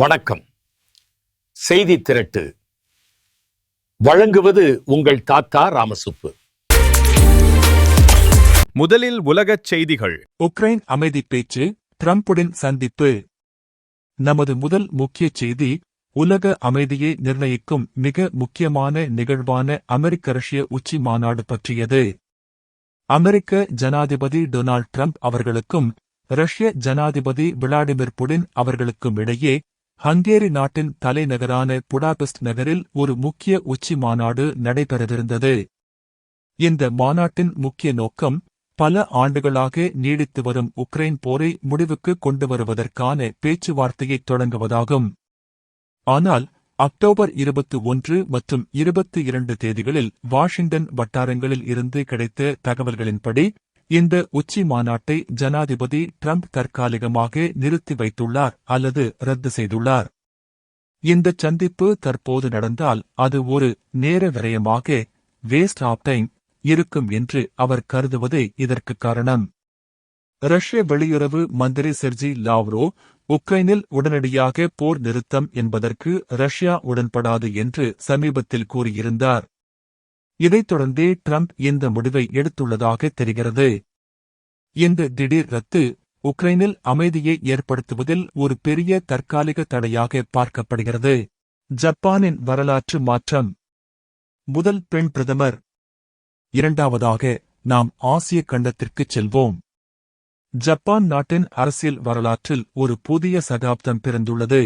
வணக்கம். செய்தி திரட்டு. வழங்குவது உங்கள் தாத்தா ராமசுப்பு. முதலில் உலகச் செய்திகள். உக்ரைன் அமைதி பேச்சு ட்ரம்புடன் சந்திப்பு. நமது முதல் முக்கிய செய்தி உலக அமைதியை நிர்ணயிக்கும் மிக முக்கியமான நிகழ்வான அமெரிக்க ரஷ்ய உச்சி மாநாடு பற்றியது. அமெரிக்க ஜனாதிபதி டொனால்ட் ட்ரம்ப் அவர்களுக்கும் ரஷ்ய ஜனாதிபதி விளாடிமிர் புடின் அவர்களுக்கும் இடையே ஹங்கேரி நாட்டின் தலைநகரான புடாபெஸ்ட் நகரில் ஒரு முக்கிய உச்சி மாநாடு நடைபெறவிருந்தது. இந்த மாநாட்டின் முக்கிய நோக்கம் பல ஆண்டுகளாக நீடித்து வரும் உக்ரைன் போரை முடிவுக்கு கொண்டு வருவதற்கான பேச்சுவார்த்தையை தொடங்குவதாகும். ஆனால் அக்டோபர் இருபத்தி ஒன்று மற்றும் இருபத்தி இரண்டு தேதிகளில் வாஷிங்டன் வட்டாரங்களில் இருந்து கிடைத்த தகவல்களின்படி இந்த உச்சி மாநாட்டை ஜனாதிபதி ட்ரம்ப் தற்காலிகமாக நிறுத்தி வைத்துள்ளார் அல்லது ரத்து செய்துள்ளார். இந்த சந்திப்பு தற்போது நடந்தால் அது ஒரு நேர விரயமாக வேஸ்ட் ஆஃப் டைம் இருக்கும் என்று அவர் கருதுவதே இதற்கு காரணம். ரஷ்ய வெளியுறவு மந்திரி செர்ஜி லாவ்ரோ உக்ரைனில் உடனடியாக போர் நிறுத்தம் என்பதற்கு ரஷ்யா உடன்படாது என்று சமீபத்தில் கூறியிருந்தார். இதைத் தொடர்ந்தே ட்ரம்ப் இந்த முடிவை எடுத்துள்ளதாக தெரிகிறது. இந்த திடீர் ரத்து உக்ரைனில் அமைதியை ஏற்படுத்துவதில் ஒரு பெரிய தற்காலிக தடையாக பார்க்கப்படுகிறது. ஜப்பானின் வரலாற்று மாற்றம். முதல் பெண் பிரதமர். இரண்டாவதாக நாம் ஆசிய கண்டத்திற்குச் செல்வோம். ஜப்பான் நாட்டின் அரசியல் வரலாற்றில் ஒரு புதிய சகாப்தம் பிறந்துள்ளது.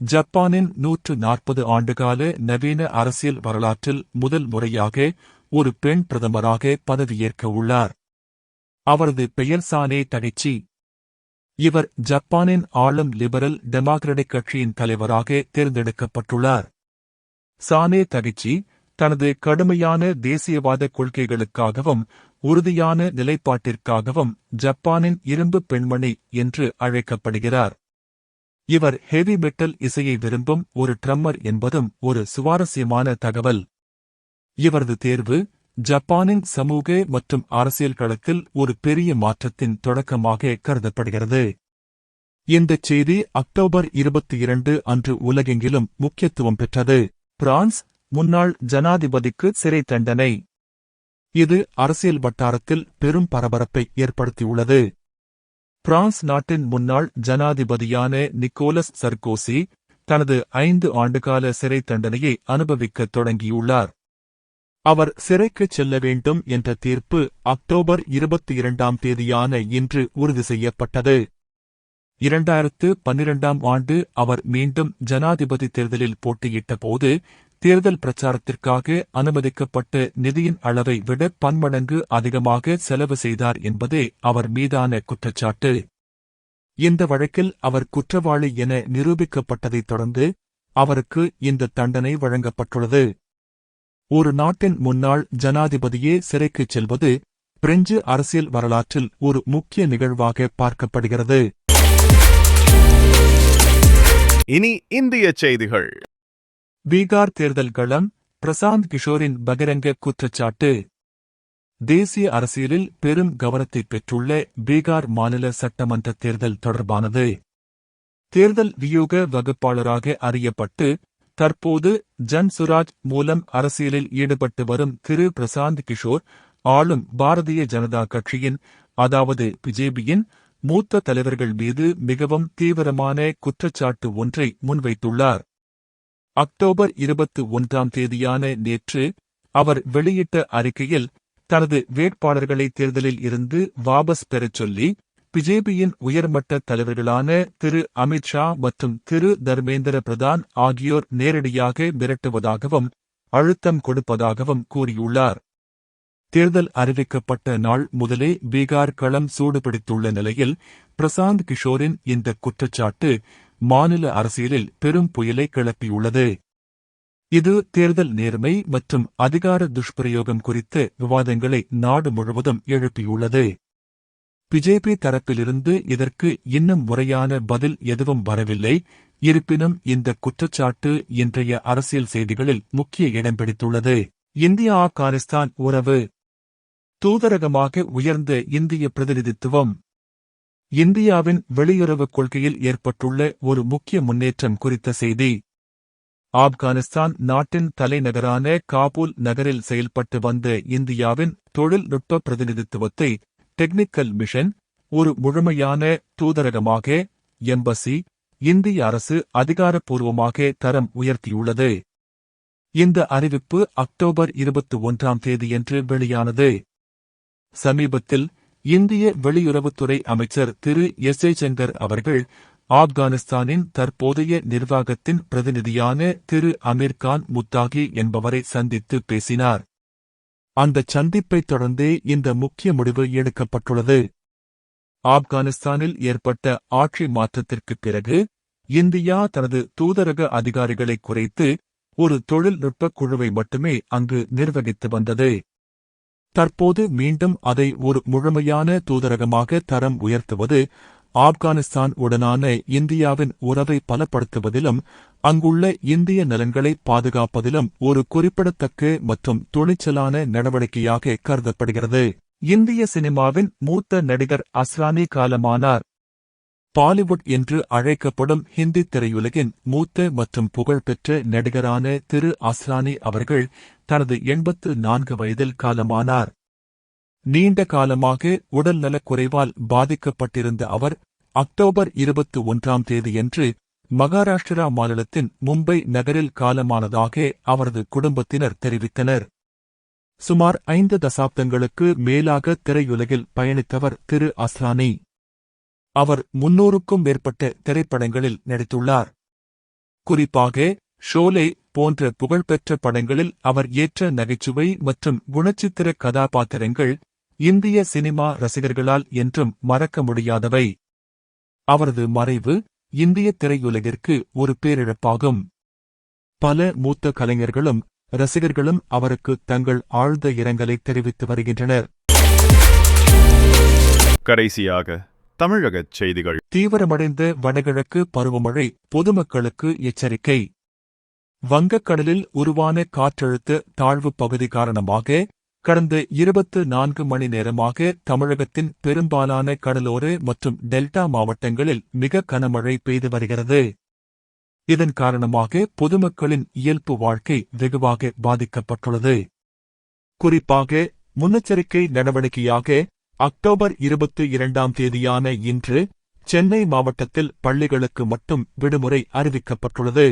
ஜப்பானின் நூற்று நாற்பது ஆண்டுகால நவீன அரசியல் வரலாற்றில் முதல் முறையாக ஒரு பெண் பிரதமராக பதவியேற்க உள்ளார். அவரது பெயர் சானே தடிச்சி இவர் ஜப்பானின் ஆளும் லிபரல் டெமோக்ராட்டிக் கட்சியின் தலைவராக தேர்ந்தெடுக்கப்பட்டுள்ளார். சானே தகிச்சி தனது கடுமையான தேசியவாத கொள்கைகளுக்காகவும் உறுதியான நிலைப்பாட்டிற்காகவும் ஜப்பானின் இரும்பு பெண்மணி என்று அழைக்கப்படுகிறார். இவர் ஹெவி மெட்டல் இசையை விரும்பும் ஒரு ட்ரம்மர் என்பதும் ஒரு சுவாரஸ்யமான தகவல். இவரது தேர்வு ஜப்பானின் சமூக மற்றும் அரசியல் களத்தில் ஒரு பெரிய மாற்றத்தின் தொடக்கமாக கருதப்படுகிறது. இந்தச் செய்தி அக்டோபர் இருபத்தி இரண்டு அன்று உலகெங்கிலும் முக்கியத்துவம் பெற்றது. பிரான்ஸ் முன்னாள் ஜனாதிபதிக்கு சிறை தண்டனை. இது அரசியல் வட்டாரத்தில் பெரும் பரபரப்பை ஏற்படுத்தியுள்ளது. பிரான்ஸ் நாட்டின் முன்னாள் ஜனாதிபதியான நிக்கோலஸ் சர்கோசி தனது ஐந்து ஆண்டுகால சிறை தண்டனையை அனுபவிக்கத் தொடங்கியுள்ளார். அவர் சிறைக்குச் செல்ல வேண்டும் என்ற தீர்ப்பு அக்டோபர் இருபத்தி இரண்டாம் தேதியான இன்று உறுதி செய்யப்பட்டது. இரண்டாயிரத்து பன்னிரண்டாம் ஆண்டு அவர் மீண்டும் ஜனாதிபதி தேர்தலில் போட்டியிட்ட போது தேர்தல் பிரச்சாரத்திற்காக அனுமதிக்கப்பட்ட நிதியின் அளவை விட பன்மடங்கு அதிகமாக செலவு செய்தார் என்பதே அவர் மீதான குற்றச்சாட்டு. இந்த வழக்கில் அவர் குற்றவாளி என நிரூபிக்கப்பட்டதைத் தொடர்ந்து அவருக்கு இந்த தண்டனை வழங்கப்பட்டுள்ளது. ஒரு நாட்டின் முன்னாள் ஜனாதிபதியே சிறைக்குச் செல்வது பிரெஞ்சு அரசியல் வரலாற்றில் ஒரு முக்கிய நிகழ்வாக பார்க்கப்படுகிறது. இனி இந்திய செய்திகள். பீகார் தேர்தல் களம் பிரசாந்த் கிஷோரின் பகிரங்க குற்றச்சாட்டு. தேசிய அரசியலில் பெரும் கவனத்தை பெற்றுள்ள பீகார் மாநில சட்டமன்ற தேர்தல் தொடர்பானது. தேர்தல் வியூக வகுப்பாளராக அறியப்பட்டு தற்போது ஜன் சுராஜ் மூலம் அரசியலில் ஈடுபட்டு வரும் திரு பிரசாந்த் கிஷோர் ஆளும் பாரதிய ஜனதா கட்சியின் அதாவது பிஜேபியின் மூத்த தலைவர்கள் மீது மிகவும் தீவிரமான குற்றச்சாட்டு ஒன்றை முன்வைத்துள்ளார். அக்டோபர் இருபத்தி ஒன்றாம் தேதியான நேற்று அவர் வெளியிட்ட அறிக்கையில் தனது வேட்பாளர்களை தேர்தலில் இருந்து வாபஸ் பெறச் சொல்லி பிஜேபியின் உயர்மட்ட தலைவர்களான திரு அமித்ஷா மற்றும் திரு தர்மேந்திர பிரதான் ஆகியோர் நேரடியாக மிரட்டுவதாகவும் அழுத்தம் கொடுப்பதாகவும் கூறியுள்ளார். தேர்தல் அறிவிக்கப்பட்ட நாள் முதலே பீகார் களம் சூடுபிடித்துள்ள நிலையில் பிரசாந்த் கிஷோரின் இந்த குற்றச்சாட்டு மாநில அரசியலில் பெரும் புயலை கிளப்பியுள்ளது. இது தேர்தல் நேர்மை மற்றும் அதிகார துஷ்பிரயோகம் குறித்த விவாதங்களை நாடு முழுவதும் எழுப்பியுள்ளது. பிஜேபி தரப்பிலிருந்து இதற்கு இன்னும் முறையான பதில் எதுவும் வரவில்லை. இருப்பினும் இந்த குற்றச்சாட்டு இன்றைய அரசியல் செய்திகளில் முக்கிய இடம் பிடித்துள்ளது. இந்தியா ஆப்கானிஸ்தான் உறவு. தூதரகமாக உயர்ந்த இந்திய பிரதிநிதித்துவம். இந்தியாவின் வெளியுறவுக் கொள்கையில் ஏற்பட்டுள்ள ஒரு முக்கிய முன்னேற்றம் குறித்த செய்தி. ஆப்கானிஸ்தான் நாட்டின் தலைநகரான காபூல் நகரில் செயல்பட்டு வந்த இந்தியாவின் தொழில்நுட்ப பிரதிநிதித்துவத்தை டெக்னிக்கல் மிஷன் ஒரு முழுமையான தூதரகமாக எம்பசி இந்திய அரசு அதிகாரப்பூர்வமாக தரம் உயர்த்தியுள்ளது. இந்த அறிவிப்பு அக்டோபர் இருபத்தி ஒன்றாம் தேதியன்று வெளியானது. சமீபத்தில் இந்திய வெளியுறவுத்துறை அமைச்சர் திரு எஸ் ஜெய்சங்கர் அவர்கள் ஆப்கானிஸ்தானின் தற்போதைய நிர்வாகத்தின் பிரதிநிதியான திரு அமீர்கான் முத்தாகி என்பவரை சந்தித்து பேசினார். அந்தச் சந்திப்பைத் தொடர்ந்தே இந்த முக்கிய முடிவு எடுக்கப்பட்டுள்ளது. ஆப்கானிஸ்தானில் ஏற்பட்ட ஆட்சி மாற்றத்திற்குப் பிறகு இந்தியா தனது தூதரக அதிகாரிகளை குறைத்து ஒரு தொழில்நுட்ப குழுவை மட்டுமே அங்கு நிர்வகித்து வந்தது. தற்போது மீண்டும் அதை ஒரு முழுமையான தூதரகமாக தரம் உயர்த்துவது ஆப்கானிஸ்தான் உடனான இந்தியாவின் உறவை பலப்படுத்துவதிலும் அங்குள்ள இந்திய நலன்களை பாதுகாப்பதிலும் ஒரு குறிப்பிடத்தக்க மற்றும் துணிச்சலான நடவடிக்கையாக கருதப்படுகிறது. இந்திய சினிமாவின் மூத்த நடிகர் அஸ்ரானி காலமானார். பாலிவுட் என்று அழைக்கப்படும் ஹிந்தி திரையுலகின் மூத்த மற்றும் புகழ்பெற்ற நடிகரான திரு அஸ்ரானி அவர்கள் தனது எண்பத்து நான்கு வயதில் காலமானார். நீண்ட காலமாக உடல்நலக் குறைவால் பாதிக்கப்பட்டிருந்த அவர் அக்டோபர் இருபத்தி ஒன்றாம் தேதியன்று மகாராஷ்டிரா மாநிலத்தின் மும்பை நகரில் காலமானதாக அவரது குடும்பத்தினர் தெரிவித்தனர். சுமார் ஐந்து தசாப்தங்களுக்கு மேலாக திரையுலகில் பயணித்தவர் திரு அஸ்ரானி. அவர் முன்னூறுக்கும் மேற்பட்ட திரைப்படங்களில் நடித்துள்ளார். குறிப்பாக ஷோலே போன்ற புகழ்பெற்ற படங்களில் அவர் ஏற்ற நகைச்சுவை மற்றும் குணச்சித்திர கதாபாத்திரங்கள் இந்திய சினிமா ரசிகர்களால் என்றும் மறக்க முடியாதவை. அவரது மறைவு இந்திய திரையுலகிற்கு ஒரு பேரிழப்பாகும். பல மூத்த கலைஞர்களும் ரசிகர்களும் அவருக்கு தங்கள் ஆழ்ந்த இரங்கலை தெரிவித்து வருகின்றனர். கடைசியாக தமிழக செய்திகள். தீவிரமடைந்த வடகிழக்கு பருவமழை பொதுமக்களுக்கு எச்சரிக்கை. வங்கக்கடலில் உருவான காற்றழுத்த தாழ்வு பகுதி காரணமாக கடந்த இருபத்து நான்கு மணி நேரமாக தமிழகத்தின் பெரும்பாலான கடலோர மற்றும் டெல்டா மாவட்டங்களில் மிக கனமழை பெய்து வருகிறது. இதன் காரணமாக பொதுமக்களின் இயல்பு வாழ்க்கை வெகுவாக பாதிக்கப்பட்டுள்ளது. குறிப்பாக முன்னெச்சரிக்கை நடவடிக்கையாக அக்டோபர் இருபத்தி இரண்டாம் தேதியான இன்று சென்னை மாவட்டத்தில் பள்ளிகளுக்கு மட்டும் விடுமுறை அறிவிக்கப்பட்டுள்ளது.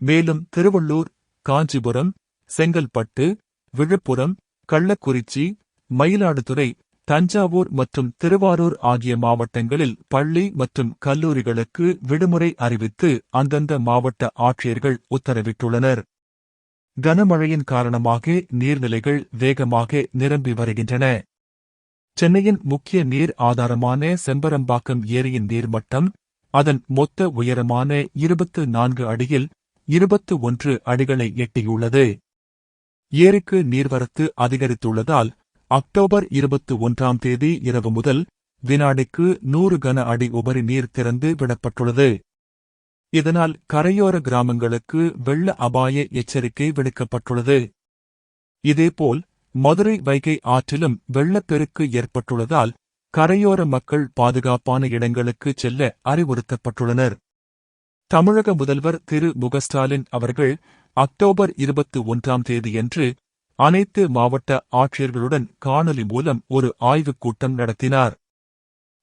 மேலும் திருவள்ளூர் காஞ்சிபுரம் செங்கல்பட்டு விழுப்புரம் கள்ளக்குறிச்சி மயிலாடுதுறை தஞ்சாவூர் மற்றும் திருவாரூர் ஆகிய மாவட்டங்களில் பள்ளி மற்றும் கல்லூரிகளுக்கு விடுமுறை அறிவித்து அந்தந்த மாவட்ட ஆட்சியர்கள் உத்தரவிட்டுள்ளனர். கனமழையின் காரணமாக நீர்நிலைகள் வேகமாக நிரம்பி வருகின்றன. சென்னையின் முக்கிய நீர் ஆதாரமான செம்பரம்பாக்கம் ஏரியின் நீர்மட்டம் அதன் மொத்த உயரமான இருபத்து நான்கு அடியில் இருபத்து ஒன்று அடிகளை எட்டியுள்ளது. ஏரிக்கு நீர்வரத்து அதிகரித்துள்ளதால் அக்டோபர் இருபத்து ஒன்றாம் தேதி இரவு முதல் வினாடிக்கு நூறு கன அடி உபரி நீர் திறந்து விடப்பட்டுள்ளது. இதனால் கரையோர கிராமங்களுக்கு வெள்ள அபாய எச்சரிக்கை விடுக்கப்பட்டுள்ளது. இதேபோல் மதுரை வைகை ஆற்றிலும் வெள்ளப்பெருக்கு ஏற்பட்டுள்ளதால் கரையோர மக்கள் பாதுகாப்பான இடங்களுக்கு செல்ல அறிவுறுத்தப்பட்டுள்ளனர். தமிழக முதல்வர் திரு முகஸ்டாலின் ஸ்டாலின் அவர்கள் அக்டோபர் இருபத்தி ஒன்றாம் தேதியன்று அனைத்து மாவட்ட ஆட்சியர்களுடன் காணொலி மூலம் ஒரு ஆய்வுக் கூட்டம் நடத்தினார்.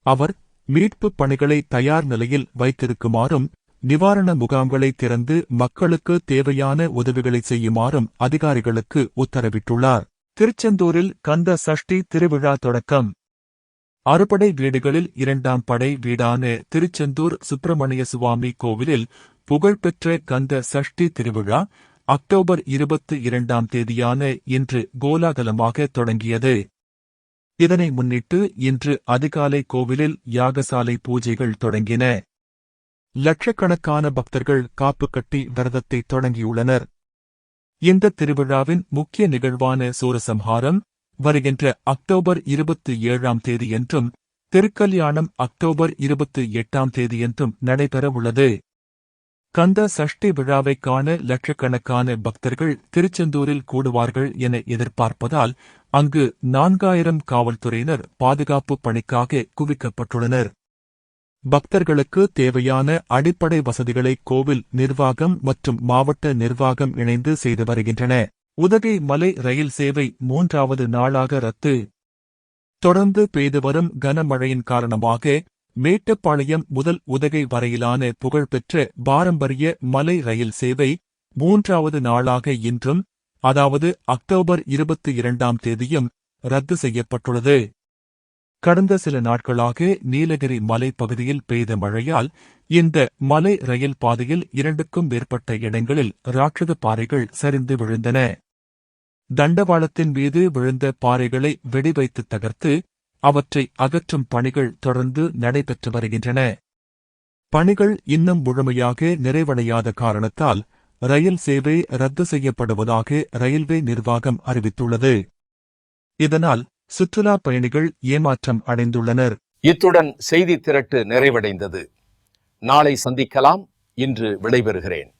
அவர் மீட்புப் பணிகளை தயார் நிலையில் வைத்திருக்குமாறும் நிவாரண முகாம்களை திறந்து மக்களுக்கு தேவையான உதவிகளை செய்யுமாறும் அதிகாரிகளுக்கு உத்தரவிட்டுள்ளார். திருச்செந்தூரில் கந்த சஷ்டி திருவிழா தொடக்கம். அறுபடை வீடுகளில் இரண்டாம் படை வீடான திருச்செந்தூர் சுப்பிரமணிய சுவாமி கோவிலில் புகழ்பெற்ற கந்த சஷ்டி திருவிழா அக்டோபர் இருபத்தி இரண்டாம் தேதியான இன்று கோலாகலமாக தொடங்கியது. இதனை முன்னிட்டு இன்று அதிகாலை கோவிலில் யாகசாலை பூஜைகள் தொடங்கின. லட்சக்கணக்கான பக்தர்கள் காப்பு கட்டி விரதத்தை தொடங்கியுள்ளனர். இந்த திருவிழாவின் முக்கிய நிகழ்வான சூரசம்ஹாரம் வருகின்ற அக்டோபர் இருபத்தி ஏழாம் தேதியன்றும் திருக்கல்யாணம் அக்டோபர் இருபத்தி எட்டாம் தேதியன்றும் நடைபெறவுள்ளது கந்த சஷ்டி விழாவை காண லட்சக்கணக்கான பக்தர்கள் திருச்செந்தூரில் கூடுவார்கள் என எதிர்பார்ப்பதால் அங்கு நான்காயிரம் காவல்துறையினர் பாதுகாப்பு பணிக்காக குவிக்கப்பட்டுள்ளனர். பக்தர்களுக்கு தேவையான அடிப்படை வசதிகளை கோவில் நிர்வாகம் மற்றும் மாவட்ட நிர்வாகம் இணைந்து செய்து வருகின்றன. உதகை மலை ரயில் சேவை மூன்றாவது நாளாக ரத்து. தொடர்ந்து பெய்து வரும் கனமழையின் காரணமாக மேட்டுப்பாளையம் முதல் உதகை வரையிலான புகழ்பெற்ற பாரம்பரிய மலை ரயில் சேவை மூன்றாவது நாளாக இன்றும் அதாவது அக்டோபர் இருபத்தி இரண்டாம் தேதியும் ரத்து செய்யப்பட்டுள்ளது. கடந்த சில நாட்களாக நீலகிரி மலைப்பகுதியில் பெய்த மழையால் இந்த மலை ரயில் பாதையில் இரண்டுக்கும் மேற்பட்ட இடங்களில் ராட்சத பாறைகள் சரிந்து விழுந்தன. தண்டவாளத்தின் மீது விழுந்த பாறைகளை வெடிவைத்து தகர்த்து அவற்றை அகற்றும் பணிகள் தொடர்ந்து நடைபெற்று வருகின்றன. பணிகள் இன்னும் முழுமையாக நிறைவடையாத காரணத்தால் ரயில் சேவை ரத்து செய்யப்படுவதாக ரயில்வே நிர்வாகம் அறிவித்துள்ளது. இதனால் சுற்றுலா பயணிகள் ஏமாற்றம் அடைந்துள்ளனர். இத்துடன் செய்தி திரட்டு நிறைவடைந்தது. நாளை சந்திக்கலாம். இன்று விடைபெறுகிறேன்.